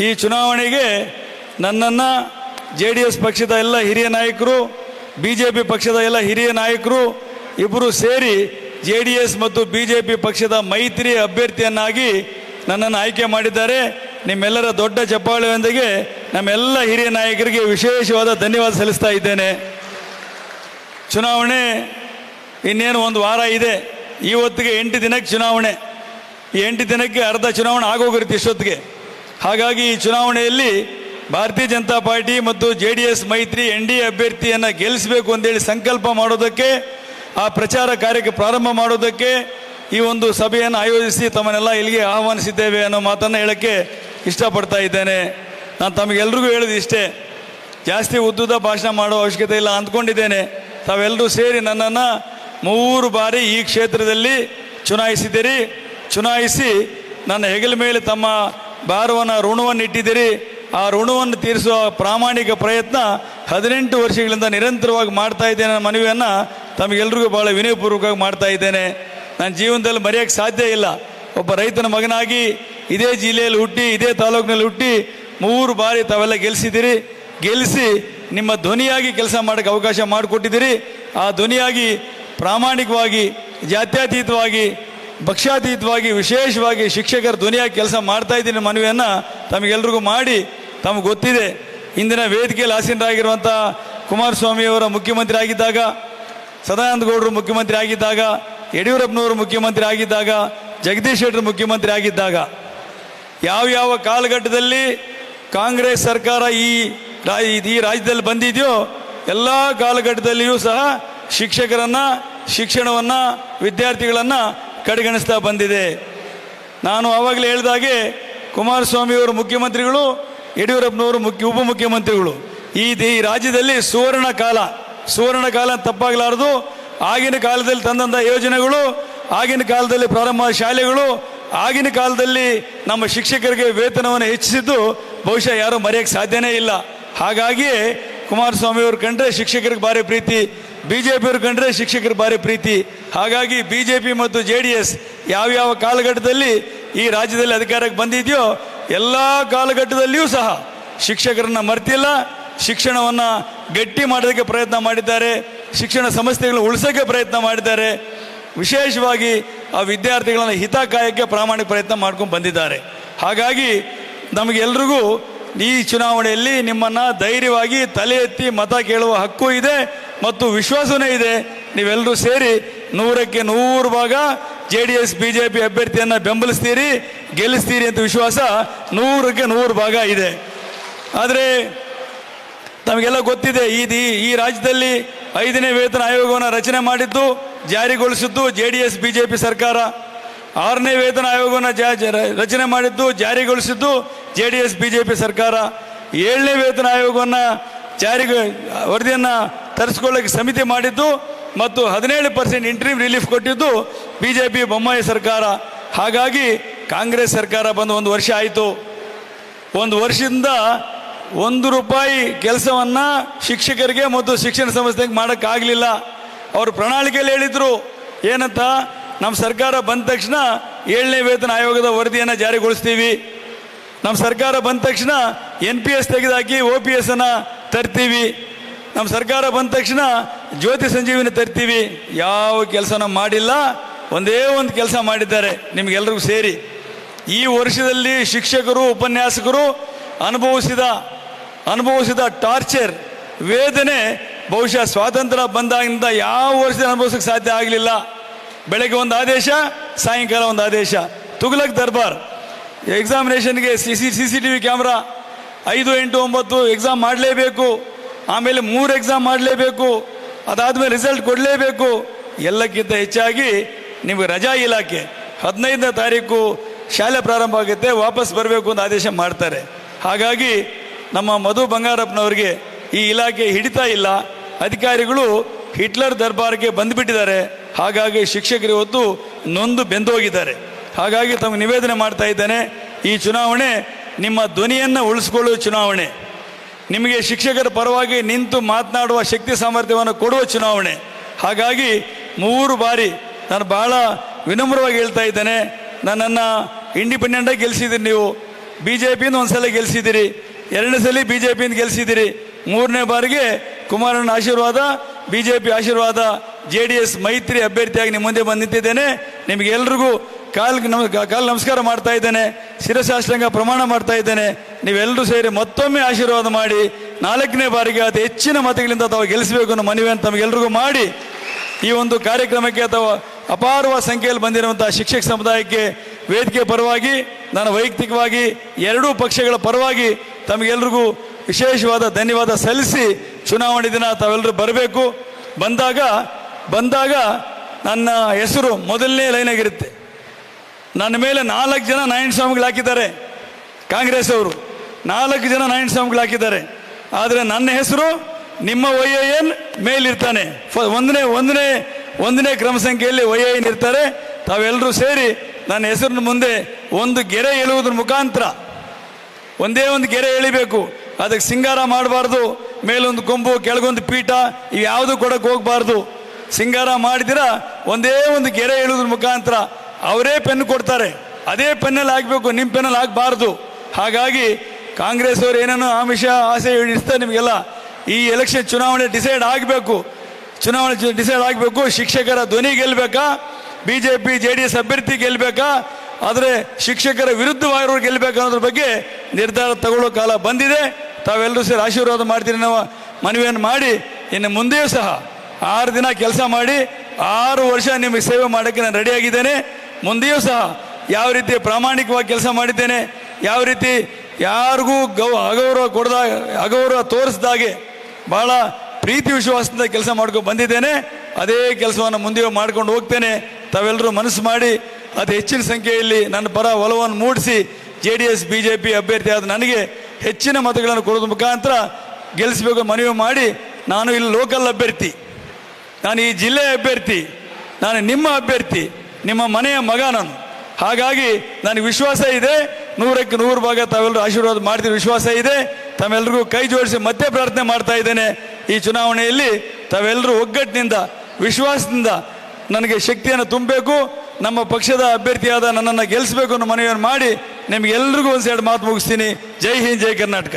ಈ ಚುನಾವಣೆಗೆ ನನ್ನನ್ನು ಜೆ ಡಿ ಎಸ್ ಪಕ್ಷದ ಎಲ್ಲ ಹಿರಿಯ ನಾಯಕರು ಬಿ ಜೆ ಪಿ ಪಕ್ಷದ ಎಲ್ಲ ಹಿರಿಯ ನಾಯಕರು ಇಬ್ಬರು ಸೇರಿ ಜೆ ಡಿ ಎಸ್ ಮತ್ತು ಬಿ ಜೆ ಪಿ ಪಕ್ಷದ ಮೈತ್ರಿ ಅಭ್ಯರ್ಥಿಯನ್ನಾಗಿ ನನ್ನನ್ನು ಆಯ್ಕೆ ಮಾಡಿದ್ದಾರೆ. ನಿಮ್ಮೆಲ್ಲರ ದೊಡ್ಡ ಚಪ್ಪಾಳೆಯೊಂದಿಗೆ ನಮ್ಮೆಲ್ಲ ಹಿರಿಯ ನಾಯಕರಿಗೆ ವಿಶೇಷವಾದ ಧನ್ಯವಾದ ಸಲ್ಲಿಸ್ತಾ ಇದ್ದೇನೆ. ಚುನಾವಣೆ ಇನ್ನೇನು ಒಂದು ವಾರ ಇದೆ. ಇವತ್ತಿಗೆ ಎಂಟು ದಿನಕ್ಕೆ ಚುನಾವಣೆ. ಈ ಎಂಟು ದಿನಕ್ಕೆ ಅರ್ಧ ಚುನಾವಣೆ ಆಗೋಗಿರುತ್ತೆ ಇಷ್ಟೊತ್ತಿಗೆ. ಹಾಗಾಗಿ ಈ ಚುನಾವಣೆಯಲ್ಲಿ ಭಾರತೀಯ ಜನತಾ ಪಾರ್ಟಿ ಮತ್ತು ಜೆ ಡಿ ಎಸ್ ಮೈತ್ರಿ ಎನ್ ಡಿ ಎ ಅಭ್ಯರ್ಥಿಯನ್ನು ಗೆಲ್ಲಿಸಬೇಕು ಅಂತೇಳಿ ಸಂಕಲ್ಪ ಮಾಡೋದಕ್ಕೆ, ಆ ಪ್ರಚಾರ ಕಾರ್ಯಕ್ಕೆ ಪ್ರಾರಂಭ ಮಾಡೋದಕ್ಕೆ ಈ ಒಂದು ಸಭೆಯನ್ನು ಆಯೋಜಿಸಿ ತಮ್ಮನ್ನೆಲ್ಲ ಇಲ್ಲಿಗೆ ಆಹ್ವಾನಿಸಿದ್ದೇವೆ ಅನ್ನೋ ಮಾತನ್ನು ಹೇಳೋಕ್ಕೆ ಇಷ್ಟಪಡ್ತಾ ಇದ್ದೇನೆ. ನಾನು ತಮಗೆಲ್ರಿಗೂ ಹೇಳೋದು ಇಷ್ಟೇ, ಜಾಸ್ತಿ ಉದ್ದುದ ಭಾಷಣ ಮಾಡೋ ಅವಶ್ಯಕತೆ ಇಲ್ಲ ಅಂದ್ಕೊಂಡಿದ್ದೇನೆ. ತಾವೆಲ್ಲರೂ ಸೇರಿ ನನ್ನನ್ನು ಮೂರು ಬಾರಿ ಈ ಕ್ಷೇತ್ರದಲ್ಲಿ ಚುನಾಯಿಸಿದ್ದೀರಿ. ಚುನಾಯಿಸಿ ನನ್ನ ಹೆಗಲ ಮೇಲೆ ತಮ್ಮ ಭಾರವನ್ನು ಋಣವನ್ನು ಇಟ್ಟಿದ್ದೀರಿ. ಆ ಋಣವನ್ನು ತೀರಿಸುವ ಪ್ರಾಮಾಣಿಕ ಪ್ರಯತ್ನ ಹದಿನೆಂಟು ವರ್ಷಗಳಿಂದ ನಿರಂತರವಾಗಿ ಮಾಡ್ತಾ ಇದ್ದೇನೆ ನನ್ನ ಮನವಿಯನ್ನು. ತಮಗೆಲ್ರಿಗೂ ಭಾಳ ವಿನಯಪೂರ್ವಕವಾಗಿ ಮಾಡ್ತಾ ಇದ್ದೇನೆ. ನನ್ನ ಜೀವನದಲ್ಲಿ ಮರೆಯೋಕ್ಕೆ ಸಾಧ್ಯ ಇಲ್ಲ. ಒಬ್ಬ ರೈತನ ಮಗನಾಗಿ ಇದೇ ಜಿಲ್ಲೆಯಲ್ಲಿ ಹುಟ್ಟಿ, ಇದೇ ತಾಲೂಕಿನಲ್ಲಿ ಹುಟ್ಟಿ ಮೂರು ಬಾರಿ ತಾವೆಲ್ಲ ಗೆಲ್ಲಿಸಿದ್ದೀರಿ ಗೆಲ್ಲಿಸಿ ನಿಮ್ಮ ಧ್ವನಿಯಾಗಿ ಕೆಲಸ ಮಾಡೋಕ್ಕೆ ಅವಕಾಶ ಮಾಡಿಕೊಟ್ಟಿದ್ದೀರಿ. ಆ ಧ್ವನಿಯಾಗಿ ಪ್ರಾಮಾಣಿಕವಾಗಿ, ಜಾತ್ಯತೀತವಾಗಿ ಭಕ್ಷ್ಯಾತೀತವಾಗಿ, ವಿಶೇಷವಾಗಿ ಶಿಕ್ಷಕರ ಧ್ವನಿಯಾಗಿ ಕೆಲಸ ಮಾಡ್ತಾ ಇದ್ದೀನಿ ಮನವಿಯನ್ನು ತಮಗೆಲ್ರಿಗೂ ಮಾಡಿ. ತಮಗೆ ಗೊತ್ತಿದೆ. ಇಂದಿನ ವೇದಿಕೆಯಲ್ಲಿ ಆಸೀನರಾಗಿರುವಂಥ ಕುಮಾರಸ್ವಾಮಿಯವರ ಮುಖ್ಯಮಂತ್ರಿ ಆಗಿದ್ದಾಗ, ಸದಾನಂದ ಗೌಡರು ಮುಖ್ಯಮಂತ್ರಿ ಆಗಿದ್ದಾಗ, ಯಡಿಯೂರಪ್ಪನವರು ಮುಖ್ಯಮಂತ್ರಿ ಆಗಿದ್ದಾಗ, ಜಗದೀಶ್ ಶೆಟ್ಟರು ಮುಖ್ಯಮಂತ್ರಿ ಆಗಿದ್ದಾಗ, ಯಾವ ಯಾವ ಕಾಲಘಟ್ಟದಲ್ಲಿ ಕಾಂಗ್ರೆಸ್ ಸರ್ಕಾರ ಈ ಈ ರಾಜ್ಯದಲ್ಲಿ ಬಂದಿದೆಯೋ, ಎಲ್ಲ ಕಾಲಘಟ್ಟದಲ್ಲಿಯೂ ಸಹ ಶಿಕ್ಷಕರನ್ನು, ಶಿಕ್ಷಣವನ್ನು, ವಿದ್ಯಾರ್ಥಿಗಳನ್ನು ಕಡೆಗಣಿಸ್ತಾ ಬಂದಿದೆ. ನಾನು ಆವಾಗಲೇ ಹೇಳಿದಾಗೆ ಕುಮಾರಸ್ವಾಮಿಯವರು ಮುಖ್ಯಮಂತ್ರಿಗಳು, ಯಡಿಯೂರಪ್ಪನವರು ಮುಖ್ಯ, ಉಪಮುಖ್ಯಮಂತ್ರಿಗಳು. ಈ ದೇ- ಈ ರಾಜ್ಯದಲ್ಲಿ ಸುವರ್ಣ ಕಾಲ ಸುವರ್ಣ ಕಾಲ ತಪ್ಪಾಗಲಾರದು. ಆಗಿನ ಕಾಲದಲ್ಲಿ ತಂದಂಥ ಯೋಜನೆಗಳು, ಆಗಿನ ಕಾಲದಲ್ಲಿ ಪ್ರಾರಂಭ ಶಾಲೆಗಳು, ಆಗಿನ ಕಾಲದಲ್ಲಿ ನಮ್ಮ ಶಿಕ್ಷಕರಿಗೆ ವೇತನವನ್ನು ಹೆಚ್ಚಿಸಿದ್ದು ಬಹುಶಃ ಯಾರೂ ಮರೆಯೋಕ್ಕೆ ಸಾಧ್ಯನೇ ಇಲ್ಲ. ಹಾಗಾಗಿಯೇ ಕುಮಾರಸ್ವಾಮಿಯವರು ಕಂಡ್ರೆ ಶಿಕ್ಷಕರಿಗೆ ಭಾರಿ ಪ್ರೀತಿ. ಬಿ ಜೆ ಪಿಯವ್ರು ಕಂಡ್ರೆ ಶಿಕ್ಷಕರು ಭಾರಿ ಪ್ರೀತಿ. ಹಾಗಾಗಿ ಬಿ ಜೆ ಪಿ ಮತ್ತು ಜೆ ಡಿ ಎಸ್ ಯಾವ್ಯಾವ ಕಾಲಘಟ್ಟದಲ್ಲಿ ಈ ರಾಜ್ಯದಲ್ಲಿ ಅಧಿಕಾರಕ್ಕೆ ಬಂದಿದೆಯೋ ಎಲ್ಲ ಕಾಲಘಟ್ಟದಲ್ಲಿಯೂ ಸಹ ಶಿಕ್ಷಕರನ್ನ ಮರ್ತಿಲ್ಲ, ಶಿಕ್ಷಣವನ್ನು ಗಟ್ಟಿ ಮಾಡೋದಕ್ಕೆ ಪ್ರಯತ್ನ ಮಾಡಿದ್ದಾರೆ, ಶಿಕ್ಷಣ ಸಂಸ್ಥೆಗಳನ್ನ ಉಳಿಸೋಕ್ಕೆ ಪ್ರಯತ್ನ ಮಾಡಿದ್ದಾರೆ. ವಿಶೇಷವಾಗಿ ಆ ವಿದ್ಯಾರ್ಥಿಗಳನ್ನು ಹಿತ ಕಾಯಕ್ಕೆ ಪ್ರಾಮಾಣಿಕ ಪ್ರಯತ್ನ ಮಾಡ್ಕೊಂಡು ಬಂದಿದ್ದಾರೆ. ಹಾಗಾಗಿ ನಮಗೆಲ್ರಿಗೂ ಈ ಚುನಾವಣೆಯಲ್ಲಿ ನಿಮ್ಮನ್ನು ಧೈರ್ಯವಾಗಿ ತಲೆ ಎತ್ತಿ ಮತ ಕೇಳುವ ಹಕ್ಕು ಇದೆ. ಮತ್ತು ವಿಶ್ವಾಸವೂ ಇದೆ ನೀವೆಲ್ಲರೂ ಸೇರಿ ನೂರಕ್ಕೆ ನೂರು ಭಾಗ J D S B J P ಅಭ್ಯರ್ಥಿಯನ್ನು ಬೆಂಬಲಿಸ್ತೀರಿ, ಗೆಲ್ಲಿಸ್ತೀರಿ ಅಂತ ವಿಶ್ವಾಸ ನೂರಕ್ಕೆ ನೂರು ಭಾಗ ಇದೆ. ಆದರೆ ತಮಗೆಲ್ಲ ಗೊತ್ತಿದೆ, ಈ ಈ ರಾಜ್ಯದಲ್ಲಿ ಐದನೇ ವೇತನ ಆಯೋಗವನ್ನು ರಚನೆ ಮಾಡಿದ್ದು, ಜಾರಿಗೊಳಿಸಿದ್ದು J D S B J P ಸರ್ಕಾರ. ಆರನೇ ವೇತನ ಆಯೋಗವನ್ನು ರಚನೆ ಮಾಡಿದ್ದು, ಜಾರಿಗೊಳಿಸಿದ್ದು J D S B J P ಸರ್ಕಾರ. ಏಳನೇ ವೇತನ ಆಯೋಗವನ್ನು ಜಾರಿಗೆ ವರದಿಯನ್ನು ತರಿಸ್ಕೊಳ್ಳೋಕೆ ಸಮಿತಿ ಮಾಡಿದ್ದು ಮತ್ತು ಹದಿನೇಳು ಪರ್ಸೆಂಟ್ ಇಂಟ್ರೀಮ್ ರಿಲೀಫ್ ಕೊಟ್ಟಿದ್ದು ಬಿ ಜೆ ಪಿ ಬೊಮ್ಮಾಯಿ ಸರ್ಕಾರ. ಹಾಗಾಗಿ ಕಾಂಗ್ರೆಸ್ ಸರ್ಕಾರ ಬಂದು ಒಂದು ವರ್ಷ ಆಯಿತು. ಒಂದು ವರ್ಷದಿಂದ ಒಂದು ರೂಪಾಯಿ ಕೆಲಸವನ್ನು ಶಿಕ್ಷಕರಿಗೆ ಮತ್ತು ಶಿಕ್ಷಣ ಸಂಸ್ಥೆಗೆ ಮಾಡೋಕ್ಕಾಗಲಿಲ್ಲ. ಅವರು ಪ್ರಣಾಳಿಕೆಯಲ್ಲಿ ಹೇಳಿದರು, ಏನಂತ, ನಮ್ಮ ಸರ್ಕಾರ ಬಂದ ತಕ್ಷಣ ಏಳನೇ ವೇತನ ಆಯೋಗದ ವರದಿಯನ್ನು ಜಾರಿಗೊಳಿಸ್ತೀವಿ. ನಮ್ಮ ಸರ್ಕಾರ ಬಂದ ತಕ್ಷಣ ಎನ್ ಪಿ ಎಸ್ ತೆಗೆದಾಕಿ ಒ ಪಿ ಎಸ್ ಅನ್ನು ತರ್ತೀವಿ. ನಮ್ಮ ಸರ್ಕಾರ ಬಂದ ತಕ್ಷಣ ಜ್ಯೋತಿ ಸಂಜೀವಿನಿ ತರ್ತೀವಿ. ಯಾವ ಕೆಲಸನ ಮಾಡಿಲ್ಲ. ಒಂದೇ ಒಂದು ಕೆಲಸ ಮಾಡಿದ್ದಾರೆ ನಿಮಗೆಲ್ಲರಿಗೂ ಸೇರಿ. ಈ ವರ್ಷದಲ್ಲಿ ಶಿಕ್ಷಕರು, ಉಪನ್ಯಾಸಕರು ಅನುಭವಿಸಿದ ಅನುಭವಿಸಿದ ಟಾರ್ಚರ್, ವೇದನೆ ಬಹುಶಃ ಸ್ವಾತಂತ್ರ್ಯ ಬಂದಾಗಿಂದ ಯಾವ ವರ್ಷದ ಅನುಭವಿಸೋಕ್ಕೆ ಸಾಧ್ಯ ಆಗಲಿಲ್ಲ. ಬೆಳಗ್ಗೆ ಒಂದು ಆದೇಶ, ಸಾಯಂಕಾಲ ಒಂದು ಆದೇಶ. ತುಗ್ಲಕ್ ದರ್ಬಾರ್. ಎಕ್ಸಾಮಿನೇಷನ್ಗೆ C C C C T V camera. ಐದು, ಎಂಟು, ಒಂಬತ್ತು ಎಕ್ಸಾಮ್ ಮಾಡಲೇಬೇಕು. ಆಮೇಲೆ ಮೂರು ಎಕ್ಸಾಮ್ ಮಾಡಲೇಬೇಕು. ಅದಾದಮೇಲೆ ರಿಸಲ್ಟ್ ಕೊಡಲೇಬೇಕು. ಎಲ್ಲಕ್ಕಿಂತ ಹೆಚ್ಚಾಗಿ ನಿಮಗೆ ರಜಾ ಇಲಾಖೆ ಹದಿನೈದನೇ ತಾರೀಕು ಶಾಲೆ ಪ್ರಾರಂಭ ಆಗುತ್ತೆ, ವಾಪಸ್ ಬರಬೇಕು ಅಂತ ಆದೇಶ ಮಾಡ್ತಾರೆ. ಹಾಗಾಗಿ ನಮ್ಮ ಮಧು ಬಂಗಾರಪ್ಪನವರಿಗೆ ಈ ಇಲಾಖೆ ಹಿಡಿತಾ ಇಲ್ಲ. ಅಧಿಕಾರಿಗಳು ಹಿಟ್ಲರ್ ದರ್ಬಾರ್ಗೆ ಬಂದುಬಿಟ್ಟಿದ್ದಾರೆ. ಹಾಗಾಗಿ ಶಿಕ್ಷಕರು ಇವತ್ತು ನೊಂದು ಬೆಂದೋಗಿದ್ದಾರೆ. ಹಾಗಾಗಿ ತಮಗೆ ನಿವೇದನೆ ಮಾಡ್ತಾ ಇದ್ದೇನೆ. ಈ ಚುನಾವಣೆ ನಿಮ್ಮ ಧ್ವನಿಯನ್ನು ಉಳಿಸ್ಕೊಳ್ಳುವ ಚುನಾವಣೆ. ನಿಮಗೆ ಶಿಕ್ಷಕರ ಪರವಾಗಿ ನಿಂತು ಮಾತನಾಡುವ ಶಕ್ತಿ ಸಾಮರ್ಥ್ಯವನ್ನು ಕೊಡುವ ಚುನಾವಣೆ. ಹಾಗಾಗಿ ಮೂರು ಬಾರಿ ನಾನು ಬಹಳ ವಿನಮ್ರವಾಗಿ ಹೇಳ್ತಾ ಇದ್ದೇನೆ. ನನ್ನನ್ನು ಇಂಡಿಪೆಂಡೆಂಟಾಗಿ ಗೆಲ್ಲಿಸಿದ್ದೀರಿ ನೀವು. ಬಿ ಜೆ ಪಿಯಿಂದ ಒಂದು ಸಲ ಗೆಲ್ಸಿದ್ದೀರಿ. ಎರಡನೇ ಸಲ ಬಿ ಜೆ ಪಿಯಿಂದ ಗೆಲ್ಸಿದ್ದೀರಿ. ಮೂರನೇ ಬಾರಿಗೆ ಕುಮಾರಣ್ಣ ಆಶೀರ್ವಾದ ಬಿ ಜೆ ಪಿ ಆಶೀರ್ವಾದ, ಜೆ ಡಿ ಎಸ್ ಮೈತ್ರಿ ಅಭ್ಯರ್ಥಿಯಾಗಿ ನಿಮ್ಮ ಮುಂದೆ ಬಂದಿದ್ದೇನೆ ನಿಂತಿದ್ದೇನೆ. ನಿಮಗೆಲ್ರಿಗೂ ಕಾಲ್ ನಮ ಕಾಲು ನಮಸ್ಕಾರ ಮಾಡ್ತಾ ಇದ್ದೇನೆ. ಶಿರಶಾಸ್ತ್ರಂಗ ಪ್ರಮಾಣ ಮಾಡ್ತಾ ಇದ್ದೇನೆ. ನೀವೆಲ್ಲರೂ ಸೇರಿ ಮತ್ತೊಮ್ಮೆ ಆಶೀರ್ವಾದ ಮಾಡಿ ನಾಲ್ಕನೇ ಬಾರಿಗೆ ಅತಿ ಹೆಚ್ಚಿನ ಮತಗಳಿಂದ ತಾವು ಗೆಲ್ಲಿಸಬೇಕು ಅನ್ನೋ ಮನವಿಯನ್ನು ತಮಗೆಲ್ರಿಗೂ ಮಾಡಿ. ಈ ಒಂದು ಕಾರ್ಯಕ್ರಮಕ್ಕೆ ಅಥವಾ ಅಪಾರವ ಸಂಖ್ಯೆಯಲ್ಲಿ ಬಂದಿರುವಂತಹ ಶಿಕ್ಷಕ ಸಮುದಾಯಕ್ಕೆ ವೇದಿಕೆ ಪರವಾಗಿ, ನಾನು ವೈಯಕ್ತಿಕವಾಗಿ ಎರಡೂ ಪಕ್ಷಗಳ ಪರವಾಗಿ ತಮಗೆಲ್ರಿಗೂ ವಿಶೇಷವಾದ ಧನ್ಯವಾದ ಸಲ್ಲಿಸಿ ಚುನಾವಣೆ ದಿನ ತಾವೆಲ್ಲರೂ ಬರಬೇಕು. ಬಂದಾಗ ಬಂದಾಗ ನನ್ನ ಹೆಸರು ಮೊದಲನೇ ಲೈನಾಗಿರುತ್ತೆ. ನನ್ನ ಮೇಲೆ ನಾಲ್ಕು ಜನ ನಾಯಣ ಸ್ವಾಮಿಗಳು ಹಾಕಿದ್ದಾರೆ. ಕಾಂಗ್ರೆಸ್ ಅವರು ನಾಲ್ಕು ಜನ ನಾಯಣ ಸ್ವಾಮಿಗಳು ಹಾಕಿದ್ದಾರೆ. ಆದರೆ ನನ್ನ ಹೆಸರು ನಿಮ್ಮ ವೈ ಎನ್ ಮೇಲಿರ್ತಾನೆ. ಒಂದನೇ ಒಂದನೇ ಒಂದನೇ ಕ್ರಮ ಸಂಖ್ಯೆಯಲ್ಲಿ ವೈ ಎನ್ ಇರ್ತಾರೆ. ತಾವೆಲ್ಲರೂ ಸೇರಿ ನನ್ನ ಹೆಸರಿನ ಮುಂದೆ ಒಂದು ಗೆರೆ ಎಳುವುದ್ರ ಮುಖಾಂತರ, ಒಂದೇ ಒಂದು ಗೆರೆ ಎಳಿಬೇಕು. ಅದಕ್ಕೆ ಸಿಂಗಾರ ಮಾಡಬಾರ್ದು. ಮೇಲೊಂದು ಕೊಂಬು, ಕೆಳಗೊಂದು ಪೀಠ ಇವು ಯಾವುದು ಕೊಡಕ್ಕೆ ಹೋಗಬಾರ್ದು. ಸಿಂಗಾರ ಮಾಡಿದಿರ ಒಂದೇ ಒಂದು ಗೆರೆ ಎಳುವುದ್ರ ಮುಖಾಂತರ. ಅವರೇ ಪೆನ್ ಕೊಡ್ತಾರೆ. ಅದೇ ಪೆನ್ನಲ್ಲಿ ಹಾಕಬೇಕು ನಿಮ್ಮ ಪೆನ್ನಲ್ಲಿ ಹಾಕಬಾರ್ದು. ಹಾಗಾಗಿ ಕಾಂಗ್ರೆಸ್ ಅವರು ಏನೇನೋ ಆಮಿಷ, ಆಸೆ ಇಡಿಸ್ತಾರೆ ನಿಮಗೆಲ್ಲ ಈ ಎಲೆಕ್ಷನ್ ಚುನಾವಣೆ ಡಿಸೈಡ್ ಆಗಬೇಕು. ಚುನಾವಣೆ ಡಿಸೈಡ್ ಆಗಬೇಕು. ಶಿಕ್ಷಕರ ಧ್ವನಿ ಗೆಲ್ಲಬೇಕಾ B J P J D S ಅಭ್ಯರ್ಥಿ ಗೆಲ್ಲಬೇಕಾ ಆದರೆ ಶಿಕ್ಷಕರ ವಿರುದ್ಧವಾಗಿರೋರು ಗೆಲ್ಲಬೇಕನ್ನೋದ್ರ ಬಗ್ಗೆ ನಿರ್ಧಾರ ತಗೊಳ್ಳೋ ಕಾಲ ಬಂದಿದೆ. ತಾವೆಲ್ಲರೂ ಸೇರಿ ಆಶೀರ್ವಾದ ಮಾಡ್ತೀರಿ ನಾವು ಮನವಿಯನ್ನು ಮಾಡಿ, ಇನ್ನು ಮುಂದೆಯೂ ಸಹ ಆರು ದಿನ ಕೆಲಸ ಮಾಡಿ, ಆರು ವರ್ಷ ನಿಮಗೆ ಸೇವೆ ಮಾಡೋಕ್ಕೆ ನಾನು ರೆಡಿಯಾಗಿದ್ದೇನೆ ಮುಂದೆಯೂ ಸಹ ಯಾವ ರೀತಿ ಪ್ರಾಮಾಣಿಕವಾಗಿ ಕೆಲಸ ಮಾಡಿದ್ದೇನೆ, ಯಾವ ರೀತಿ ಯಾರಿಗೂ ಗೌ, ಅಗೌರವ ಕೊಡದ, ಅಗೌರವ ತೋರಿಸ್ದಾಗೆ ಭಾಳ ಪ್ರೀತಿ ವಿಶ್ವಾಸದಿಂದ ಕೆಲಸ ಮಾಡ್ಕೊಂಡು ಬಂದಿದ್ದೇನೆ. ಅದೇ ಕೆಲಸವನ್ನು ಮುಂದೆ ಮಾಡ್ಕೊಂಡು ಹೋಗ್ತೇನೆ. ತಾವೆಲ್ಲರೂ ಮನಸ್ಸು ಮಾಡಿ ಅದು ಹೆಚ್ಚಿನ ಸಂಖ್ಯೆಯಲ್ಲಿ ನನ್ನ ಪರ ಒಲವನ್ನು ಮೂಡಿಸಿ J D S, B J P ಅಭ್ಯರ್ಥಿಯಾದ ನನಗೆ ಹೆಚ್ಚಿನ ಮತಗಳನ್ನು ಕೊಡೋದ್ರ ಮುಖಾಂತರ ಗೆಲ್ಲಿಸಬೇಕು ಮನವಿ ಮಾಡಿ ನಾನು ಇಲ್ಲಿ ಲೋಕಲ್ ಅಭ್ಯರ್ಥಿ. ನಾನು ಈ ಜಿಲ್ಲೆಯ ಅಭ್ಯರ್ಥಿ. ನಾನು ನಿಮ್ಮ ಅಭ್ಯರ್ಥಿ. ನಿಮ್ಮ ಮನೆಯ ಮಗ ನಾನು. ಹಾಗಾಗಿ ನನಗೆ ವಿಶ್ವಾಸ ಇದೆ. ನೂರಕ್ಕೆ ನೂರು ಭಾಗ ತಾವೆಲ್ಲರೂ ಆಶೀರ್ವಾದ ಮಾಡ್ತೀರಿ, ವಿಶ್ವಾಸ ಇದೆ. ತಾವೆಲ್ಲರಿಗೂ ಕೈ ಜೋಡಿಸಿ ಮತ್ತೆ ಪ್ರಾರ್ಥನೆ ಮಾಡ್ತಾ ಇದ್ದೇನೆ. ಈ ಚುನಾವಣೆಯಲ್ಲಿ ತಾವೆಲ್ಲರೂ ಒಗ್ಗಟ್ಟಿನಿಂದ, ವಿಶ್ವಾಸದಿಂದ ನನಗೆ ಶಕ್ತಿಯನ್ನು ತುಂಬಬೇಕು. ನಮ್ಮ ಪಕ್ಷದ ಅಭ್ಯರ್ಥಿಯಾದ ನನ್ನನ್ನು ಗೆಲ್ಲಿಸಬೇಕು ಅನ್ನೋ ಮನವಿಯನ್ನು ಮಾಡಿ ನಿಮಗೆಲ್ರಿಗೂ ಒಂದು ಸೈಡ್ ಮಾತು ಮುಗಿಸ್ತೀನಿ. ಜೈ ಹಿಂದ್, ಜೈ ಕರ್ನಾಟಕ.